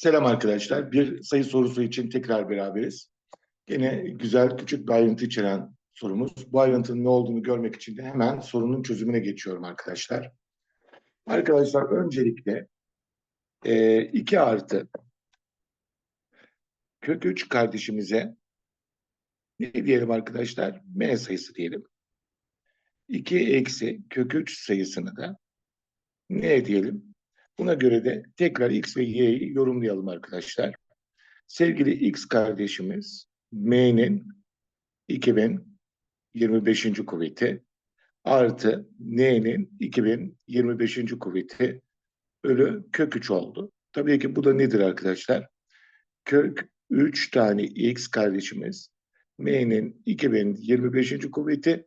Selam arkadaşlar. Bir sayı sorusu için tekrar beraberiz. Yine güzel küçük bir ayrıntı içeren sorumuz. Bu ayrıntının ne olduğunu görmek için de hemen sorunun çözümüne geçiyorum arkadaşlar. Arkadaşlar öncelikle e, 2 artı kök 3 kardeşimize ne diyelim arkadaşlar? M sayısı diyelim. 2 eksi kök 3 sayısını da ne diyelim? Buna göre de tekrar x ve y'yi yorumlayalım arkadaşlar. Sevgili x kardeşimiz m'nin 2025. kuvveti artı n'nin 2025. kuvveti bölü kök 3 oldu. Tabii ki bu da nedir arkadaşlar? Kök 3 tane x kardeşimiz m'nin 2025. kuvveti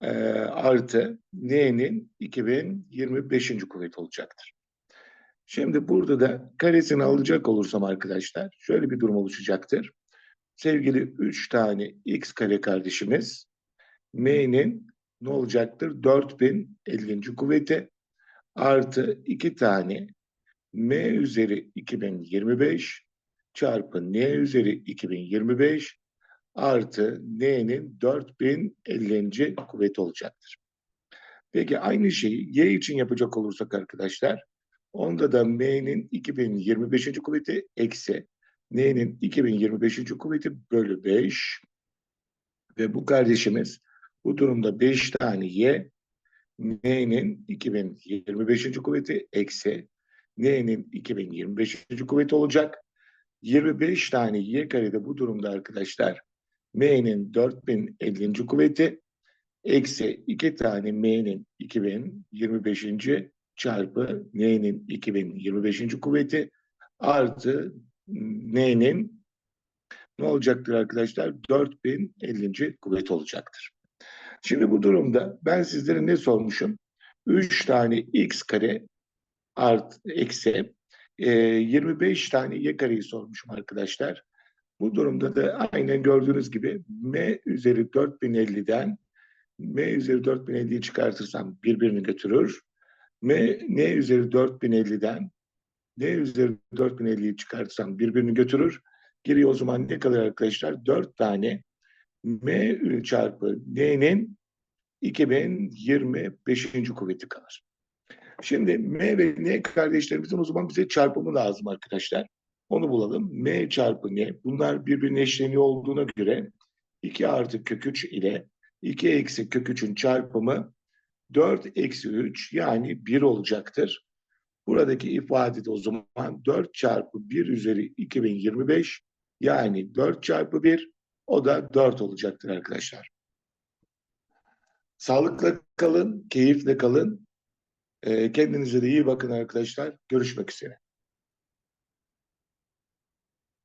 e, artı n'nin 2025. kuvveti olacaktır. Şimdi burada da karesini alacak olursam arkadaşlar şöyle bir durum oluşacaktır. Sevgili 3 tane x kare kardeşimiz m'nin ne olacaktır? 4050. kuvveti artı 2 tane m üzeri 2025 çarpı n üzeri 2025 artı n'nin 4050. kuvveti olacaktır. Peki aynı şeyi y için yapacak olursak arkadaşlar Onda da m'nin 2025. kuvveti eksi n'nin 2025. kuvveti bölü 5 ve bu kardeşimiz bu durumda 5 tane y n'nin 2025. kuvveti eksi n'nin 2025. kuvveti olacak. 25 tane y karede bu durumda arkadaşlar m'nin 4050. kuvveti eksi 2 tane m'nin 2025 çarpı n'nin 2025. kuvveti artı n'nin ne olacaktır arkadaşlar? 4050. kuvvet olacaktır. Şimdi bu durumda ben sizlere ne sormuşum? 3 tane x kare art eksi e, 25 tane y kareyi sormuşum arkadaşlar. Bu durumda da aynen gördüğünüz gibi m üzeri 4050'den m üzeri 4050'yi çıkartırsam birbirini götürür. M, N üzeri 4050'den N üzeri 4050'yi çıkartsam birbirini götürür. Geriye o zaman ne kalır arkadaşlar? 4 tane M çarpı N'nin 2025. kuvveti kalır. Şimdi M ve N kardeşlerimizin o zaman bize çarpımı lazım arkadaşlar. Onu bulalım. M çarpı N. Bunlar birbirine eşleniyor olduğuna göre 2 artı kök 3 ile 2 eksi kök 3'ün çarpımı 4 eksi 3 yani 1 olacaktır. Buradaki ifade de o zaman 4 çarpı 1 üzeri 2025 yani 4 çarpı 1 o da 4 olacaktır arkadaşlar. Sağlıkla kalın, keyifle kalın. Kendinize de iyi bakın arkadaşlar. Görüşmek üzere.